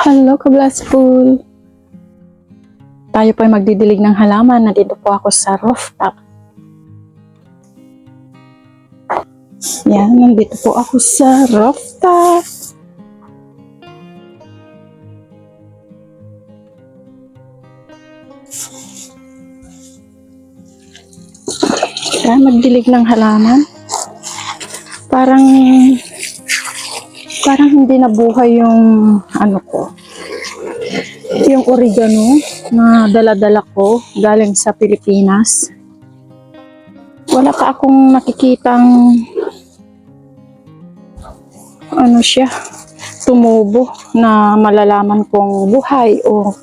Hello, Kablaspool. Tayo po ay magdidilig ng halaman. Nandito po ako sa rooftop. Yan, nandito po ako sa rooftop. Yan, magdilig ng halaman. Parang parang hindi nabuhay yung ano ko. Yung oregano na dala-dala ko galing sa Pilipinas. Wala pa akong nakikitang ano siya, tumubo na malalaman kong buhay o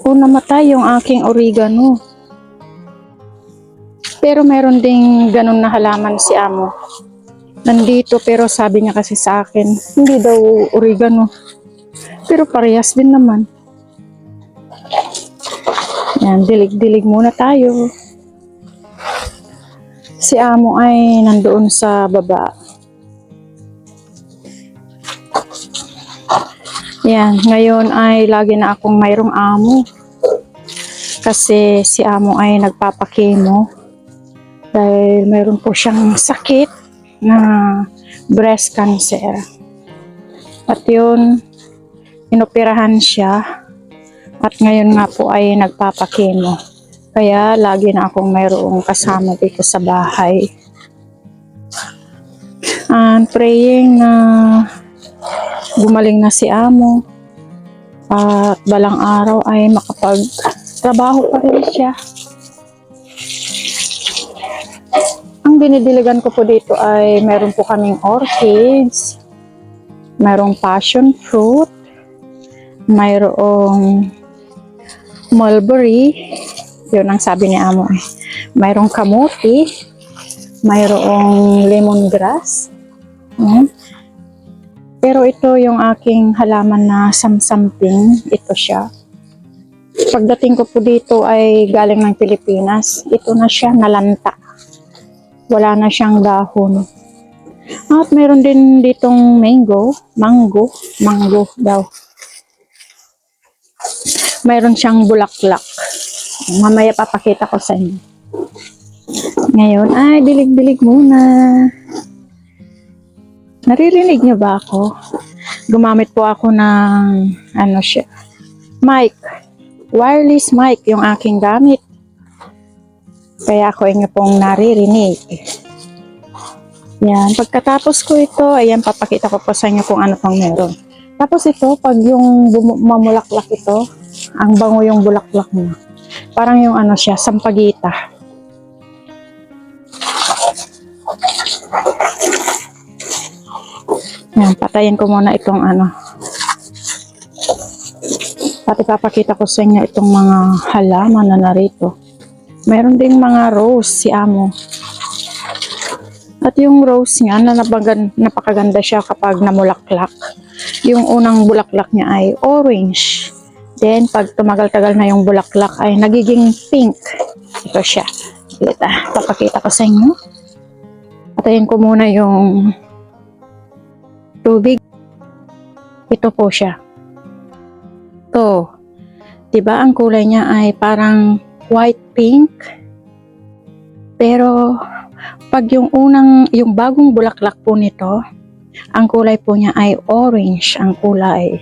o namatay yung aking oregano. Pero meron ding ganun na halaman si Amo nandito pero sabi niya kasi sa akin, hindi daw oregano. Pero parehas din naman. Yan, dilig-dilig muna tayo. Si Amo ay nandoon sa baba. Yan, ngayon ay lagi na akong mayroong amo. Kasi si Amo ay nagpapakemo. Dahil mayroon po siyang sakit na breast cancer. At yun, inoperahan siya. At ngayon nga po ay nagpapakemo. Kaya lagi na akong mayroong kasama dito sa bahay. And praying na gumaling na si Amo. At balang araw ay makapag-trabaho pa rin siya. Ang dinidiligan ko po dito ay meron po kaming orchids, mayroong passion fruit, mayroong mulberry, yun ang sabi ni Amo eh. Mayroong kamuti, mayroong lemongrass. Hmm. Pero ito yung aking halaman na samsamping, ito siya. Pagdating ko po dito ay galing ng Pilipinas, ito na siya nalanta wala na siyang dahon. At meron din ditong mango, mango, mango daw. Meron siyang bulaklak. Mamaya papakita ko sa inyo. Ngayon, ay, dilig-dilig muna. Naririnig niyo ba ako? Gumamit po ako ng, ano siya, mic. Wireless mic yung aking gamit. Kaya ako inyo pong naririnig. Yan. Pagkatapos ko ito, ayan, papakita ko po sa inyo kung ano pang meron. Tapos ito, pag yung mamulaklak ito, ang bango yung bulaklak niya. Parang yung ano siya, sampagita. Yan, patayin ko muna itong ano. At ipapakita ko sa inyo itong mga halaman na narito. Meron ding mga rose si Amo. At yung rose nga na napagan, napakaganda siya kapag namulaklak. Yung unang bulaklak niya ay orange. Then pag tumagal-tagal na yung bulaklak ay nagiging pink. Ito siya. Kita, papakita ko sa inyo. Patayin ko muna yung tubig. Ito po siya. To. 'Di ba ang kulay niya ay parang white pink. Pero pag yung unang, yung bagong bulaklak po nito, ang kulay po niya ay orange ang kulay.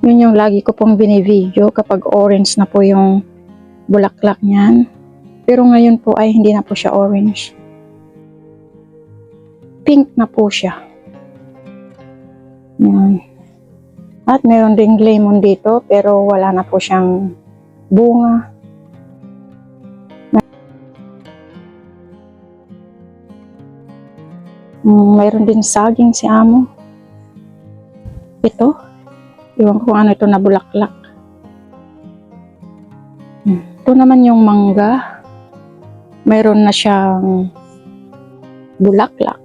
Yun yung lagi ko pong binivideo kapag orange na po yung bulaklak niyan. Pero ngayon po ay hindi na po siya orange. Pink na po siya. Yan. At meron ding lemon dito pero wala na po siyang bunga. Mm, mayroon din saging si Amo. Ito. Iwan ko ano ito na bulaklak. Hmm. Ito naman yung mangga. Mayroon na siyang bulaklak.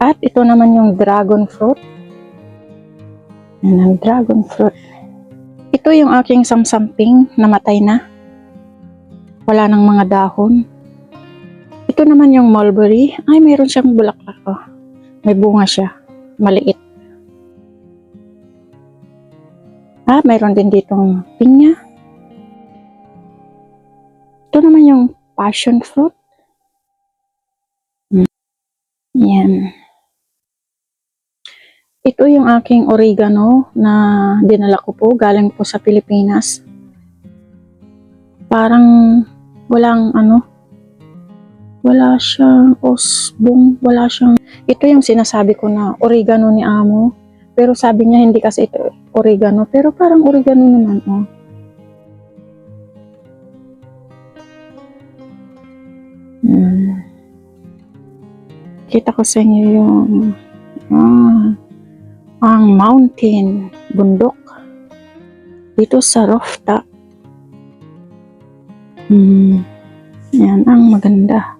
At ito naman yung dragon fruit. Yan ang dragon fruit. Ito yung aking samsamping, namatay na. Wala nang mga dahon. naman yung mulberry. Ay, mayroon siyang bulaklak. Oh. May bunga siya. Maliit. Ah, mayroon din ditong pinya. Ito naman yung passion fruit. Hmm. Yan. Ito yung aking oregano na dinala ko po. Galing po sa Pilipinas. Parang walang ano, wala siyang osbong, wala siyang, ito yung sinasabi ko na oregano ni amo, pero sabi niya hindi kasi ito oregano, pero parang oregano naman, oh. Hmm. Kita ko sa inyo yung, ah, ang mountain, bundok, dito sa rooftop. Hmm. Yan ang maganda.